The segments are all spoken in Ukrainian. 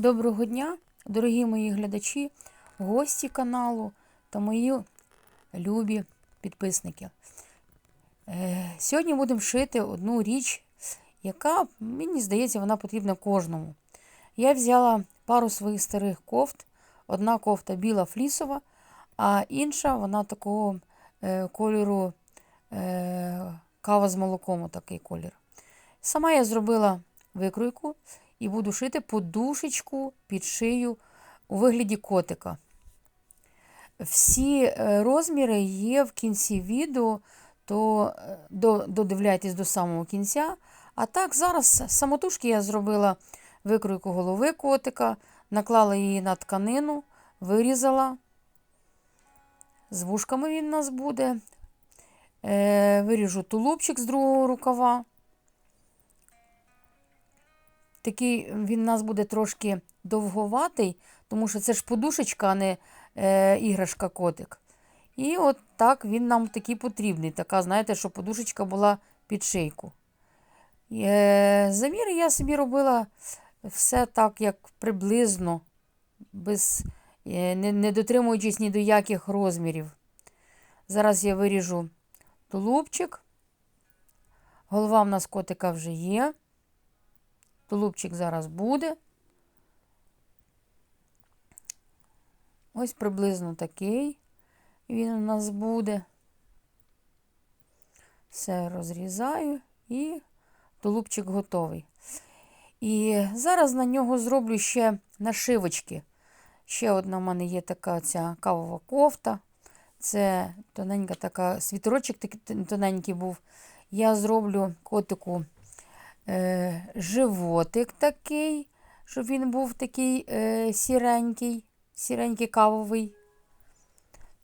Доброго дня, дорогі мої глядачі, гості каналу та мої любі підписники. Е, Сьогодні будемо шити одну річ, яка, мені здається, вона потрібна кожному. Я взяла пару своїх старих кофт. Одна кофта біла флісова, а інша вона такого е, кольору е, кава з молоком, такий колір. Сама я зробила викройку і буду шити подушечку під шию у вигляді котика. Всі е, розміри є в кінці відео, то е, додивляйтесь до самого кінця. А так, зараз самотужки я зробила викройку голови котика, наклала її на тканину, вирізала. З вушками він у нас буде. Е, Виріжу тулубчик з другого рукава. Такий він нас буде трошки довговатий, тому що це ж подушечка, а не е, іграшка котик. І от так він нам такий потрібний. Така, знаєте, що подушечка була під шийку. Е, замір я собі робила все так, як приблизно, без, е, не, не дотримуючись ні до яких розмірів. Зараз я виріжу тулубчик. Голова в нас котика вже є. Тулубчик зараз буде. Ось приблизно такий він у нас буде. Все розрізаю і тулубчик готовий. І зараз на нього зроблю ще нашивочки. Ще одна в мене є така ця кавова кофта. Це тоненька така такий тоненький був. Я зроблю котику е, животик такий, щоб він був такий е, сіренький, сіренький кавовий.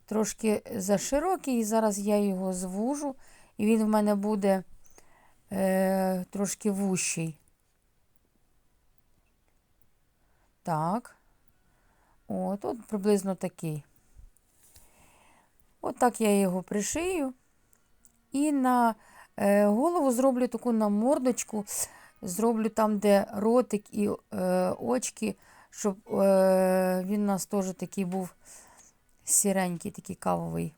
Трошки заширокий, і зараз я його звужу, і він в мене буде е, трошки вущий. Так. От, от приблизно такий. От так я його пришию. І на голову зроблю таку на мордочку, зроблю там, де ротик і е, очки, щоб е, він у нас теж такий був сіренький, такий кавовий.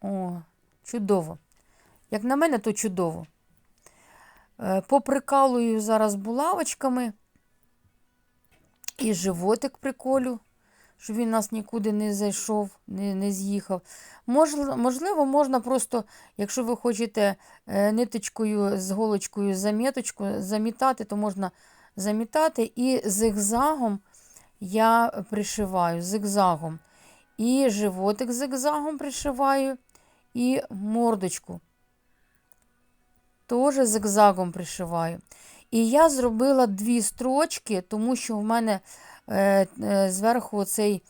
О, чудово. Як на мене, то чудово. Е, поприкалую зараз булавочками і животик приколю щоб він нас нікуди не зайшов, не, не з'їхав. Можливо, можна просто, якщо ви хочете е, ниточкою з голочкою заміточку замітати, то можна замітати. І зигзагом я пришиваю зигзагом. І животик зигзагом пришиваю, і мордочку. Теж зигзагом пришиваю. І я зробила дві строчки, тому що в мене е, е, зверху цей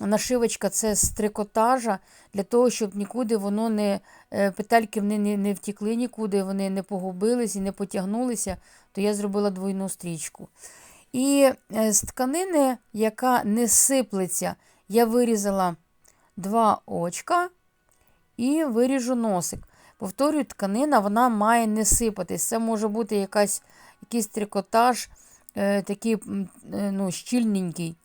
нашивочка це з трикотажа, для того, щоб нікуди воно не е, петельки вони не, не втікли нікуди, вони не погубились і не потягнулися, то я зробила двойну стрічку. І е, з тканини, яка не сиплеться, я вирізала два очка і виріжу носик. Повторюю, тканина вона має не сипатись. Це може бути якась, якийсь трикотаж, е, такий е, ну, щільненький.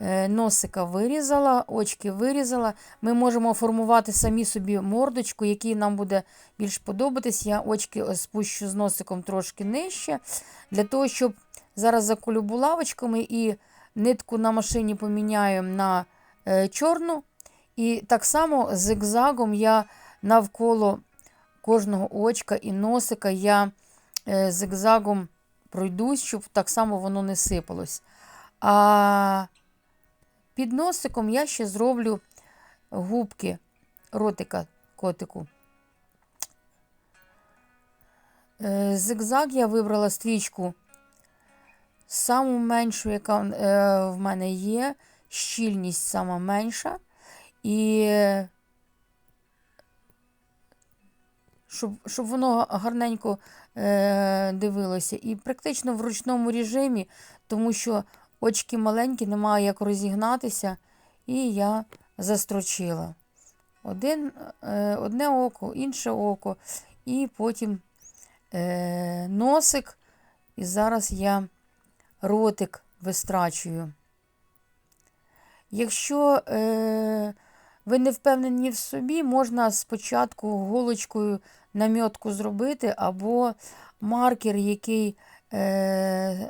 Е, носика вирізала, очки вирізала. Ми можемо формувати самі собі мордочку, який нам буде більш подобатись. Я очки спущу з носиком трошки нижче, для того, щоб зараз заколю булавочками і нитку на машині поміняю на чорну. І так само зигзагом я навколо кожного очка і носика я зигзагом пройдусь, щоб так само воно не сипалось. А під носиком я ще зроблю губки ротика котику. Е, Зигзаг я вибрала стрічку саму меншу, яка е, в мене є, щільність сама менша. І щоб щоб воно гарненько е, дивилося. І практично в ручному режимі, тому що очки маленькі, немає як розігнатися, і я застрочила. Один, е, Одне око, інше око, і потім е, носик. І зараз я ротик вистрачую. Якщо ви не впевнені в собі, можна спочатку голочкою намітку зробити, або маркер, який е,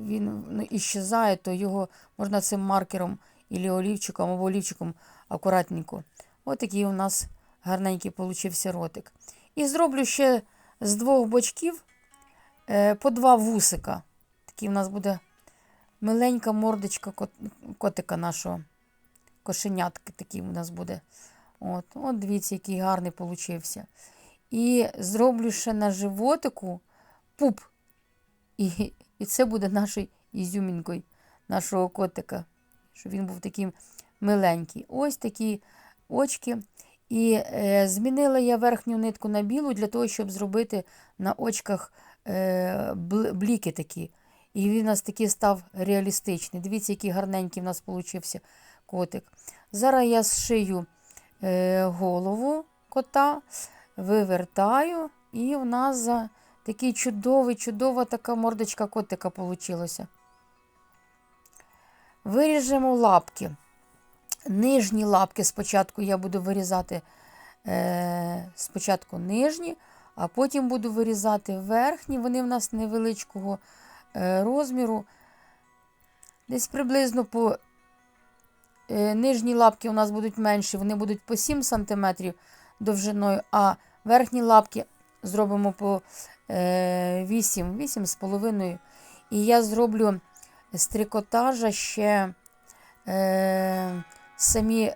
він ну, іщезає, то його можна цим маркером або олівчиком, або олівчиком акуратненько. Ось такий у нас гарненький получився ротик. І зроблю ще з двох бочків е, по два вусика. Такий у нас буде миленька мордочка кот- котика нашого. Кошенятки такий у нас буде. От, от дивіться, який гарний получився. І зроблю ще на животику пуп. І, і це буде нашою ізюмінкою нашого котика. Щоб він був таким миленький. Ось такі очки. І е, змінила я верхню нитку на білу для того, щоб зробити на очках е, бліки такі. І він у нас такий став реалістичний. Дивіться, який гарненький в нас получився котик. Зараз я зшию е, голову кота, вивертаю, і у нас за такий чудовий, чудова така мордочка котика получилася. Виріжемо лапки. Нижні лапки спочатку я буду вирізати е, спочатку нижні, а потім буду вирізати верхні. Вони в нас невеличкого е, розміру. Десь приблизно по нижні лапки у нас будуть менші, вони будуть по 7 см довжиною, а верхні лапки зробимо по е, 8, 8,5. І я зроблю з трикотажа ще е, самі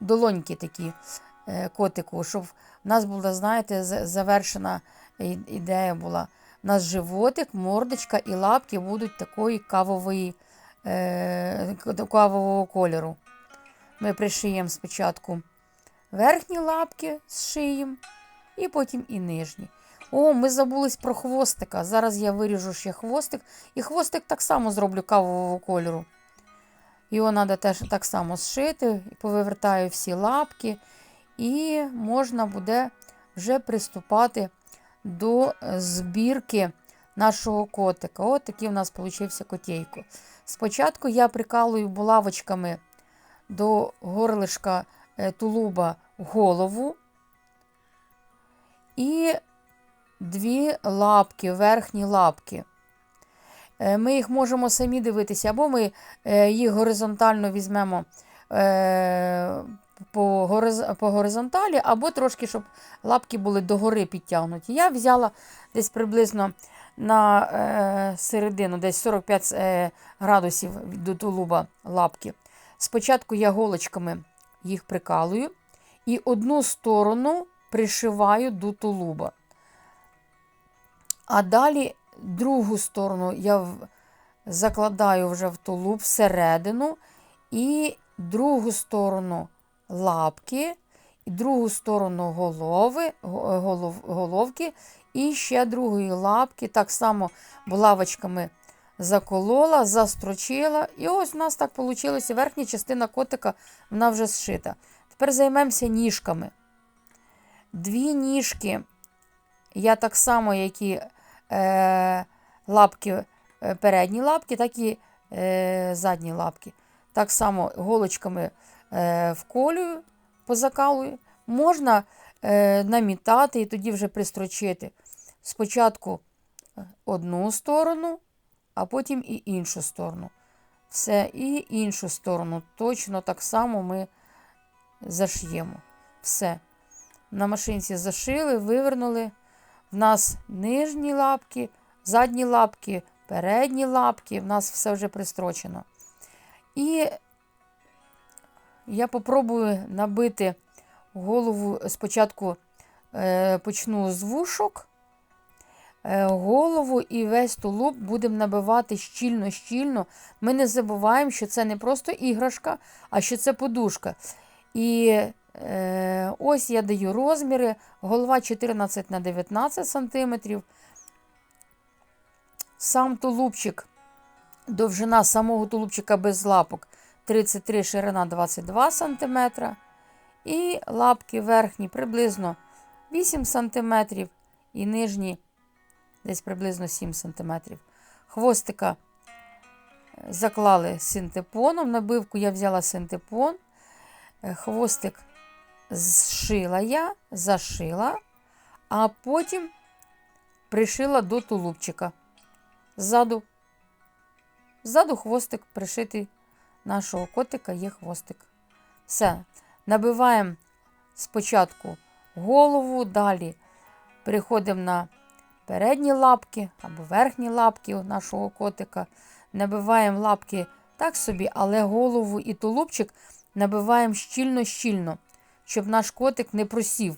долоньки такі е, котику, щоб в нас була, знаєте, завершена ідея була. У нас животик, мордочка і лапки будуть такої кавової, е, кавового кольору. Ми пришиємо спочатку верхні лапки, зшиємо, і потім і нижні. О, ми забулись про хвостика. Зараз я виріжу ще хвостик. І хвостик так само зроблю кавового кольору. Його треба теж так само зшити, повивертаю всі лапки, і можна буде вже приступати до е, збірки нашого котика. От такий у нас вийшов котейко. Спочатку я прикалую булавочками до горлишка е, тулуба голову і дві лапки, верхні лапки. Е, Ми їх можемо самі дивитися, або ми е, їх горизонтально візьмемо по, по горизонталі, або трошки, щоб лапки були догори підтягнуті. Я взяла десь приблизно на е, середину, десь 45 е, градусів до тулуба лапки. Спочатку я голочками їх прикалую і одну сторону пришиваю до тулуба. А далі другу сторону я закладаю вже в тулуб всередину, і другу сторону лапки, другу сторону голови, голов, головки, і ще другої лапки. Так само булавочками заколола, застрочила. І ось у нас так вийшло. Верхня частина котика вона вже зшита. Тепер займемося ніжками. Дві ніжки я так само, як і е, лапки, е, передні лапки, так і е, задні лапки. Так само голочками е, вколюю, позакалую. Можна е, намітати і тоді вже пристрочити. Спочатку одну сторону, а потім і іншу сторону. Все, і іншу сторону. Точно так само ми заш'ємо. Все. На машинці зашили, вивернули. В нас нижні лапки, задні лапки, передні лапки. В нас все вже пристрочено. І я попробую набити голову. Спочатку е, почну з вушок. Е, голову і весь тулуб будемо набивати щільно-щільно. Ми не забуваємо, що це не просто іграшка, а що це подушка. І е, ось я даю розміри. Голова 14 на 19 см. Сам тулубчик, довжина самого тулубчика без лапок 33, ширина 22 см. І лапки верхні приблизно 8 см і нижні десь приблизно 7 см. Хвостика е, заклали синтепоном. Набивку я взяла синтепон. Е, Хвостик зшила я, зашила, а потім пришила до тулубчика. Ззаду. Ззаду хвостик пришитий нашого котика є хвостик. Все. Набиваємо спочатку голову, далі переходимо на передні лапки або верхні лапки нашого котика. Набиваємо лапки так собі, але голову і тулубчик набиваємо щільно-щільно, щоб наш котик не просів.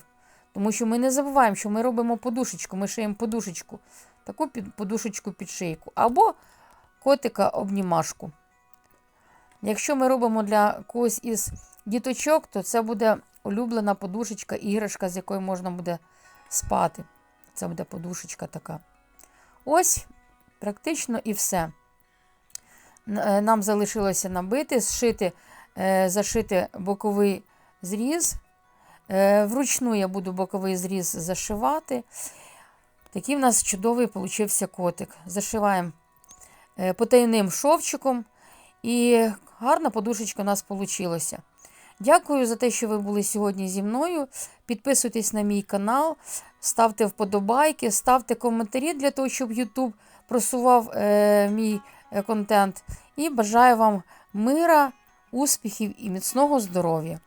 Тому що ми не забуваємо, що ми робимо подушечку, ми шиємо подушечку, таку подушечку під шийку, або котика обнімашку. Якщо ми робимо для когось із діточок, то це буде улюблена подушечка, іграшка, з якою можна буде спати. Це буде подушечка така. Ось, практично і все. Е, Нам залишилося набити, зшити, е, зашити боковий зріз. Е, Вручну я буду боковий зріз зашивати. Такий в нас чудовий получився котик. Зашиваємо потайним шовчиком. І гарна подушечка у нас вийшла. Дякую за те, що ви були сьогодні зі мною. Підписуйтесь на мій канал, ставте вподобайки, ставте коментарі для того, щоб YouTube просував е, мій е, контент. І бажаю вам мира, успіхів і міцного здоров'я.